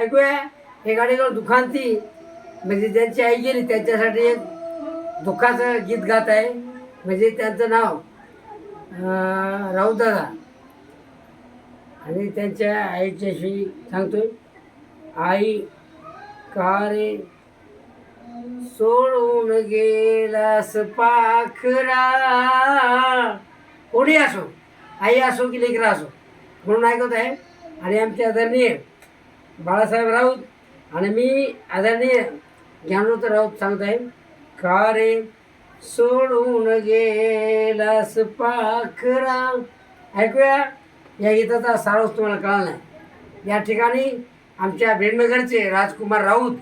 ऐकूया. हे गाडीवर दुखांती. म्हणजे ज्यांची आई गेली त्यांच्यासाठी एक दुःखाचं गीत गात आहे. म्हणजे त्यांचं नाव राऊदादा आणि त्यांच्या आईच्याशी सांगतोय. आई का रे? सोडून गेलास पाखरा. कोणी असो आई असो की लेकरा असो म्हणून ऐकत आहे. आणि आमचे आदरणीय बाळासाहेब राऊत आणि मी आदरणीय ज्ञानोत राऊत सांगत आहे का रे सोडून गेलास पाखरा. ऐकूया या गीताचा सारच तुम्हाला कळला नाही. या ठिकाणी आमच्या भेडनगरचे राजकुमार राऊत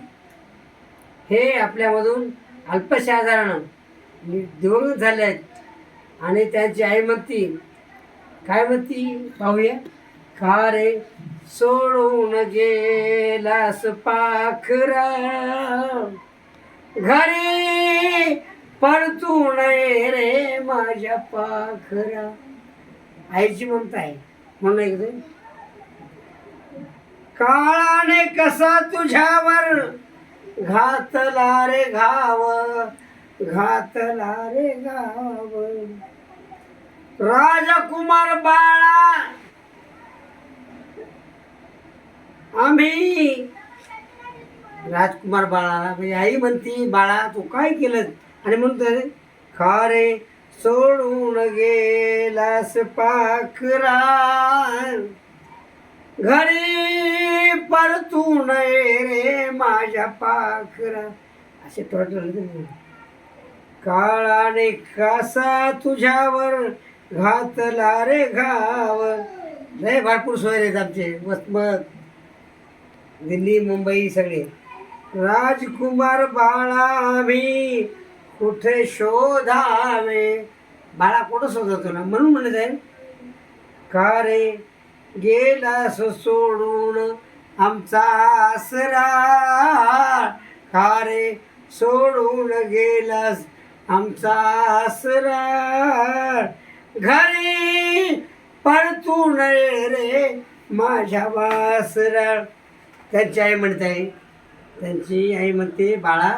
हे आपल्यामधून अल्पशा आजारानं दिवंगत झाले आहेत. आणि त्यांची आई म्हणती काय म्हणती पाहूया? का रे सोडून गेलास पाखरा. घरी परतू नये रे माझ्या पाखरा. आईची म्हणताय म्हणून काळाने कसा तुझ्यावर घातला रे घाव घातला रे घाव. राजकुमार बाळा आम्ही राजकुमार बाळाला म्हणजे आई म्हणती बाळा तू काय केलं आणि म्हणतोय खा रे सोडून गेलास पाखरा घरी परतू नये रे माझ्या पाखरा असे टोटल काळाने कसा तुझ्यावर घातला रे घाव. लय भरपूर सोय आहेत आमचे मस्त मग. दिल्ली मुंबई सगळे. राजकुमार बाळा आम्ही कुठे शोधावे? बाळा कुठं शोधतो ना म्हणून म्हणत आहे. का रे? गेलास सोडून आमचा आसरा. का रे? सोडून गेलास आमचा आसरा. घरी परतू नये रे माझ्या वासरा त्यांची आई म्हणत आहे त्यांची आई म्हणते बाळा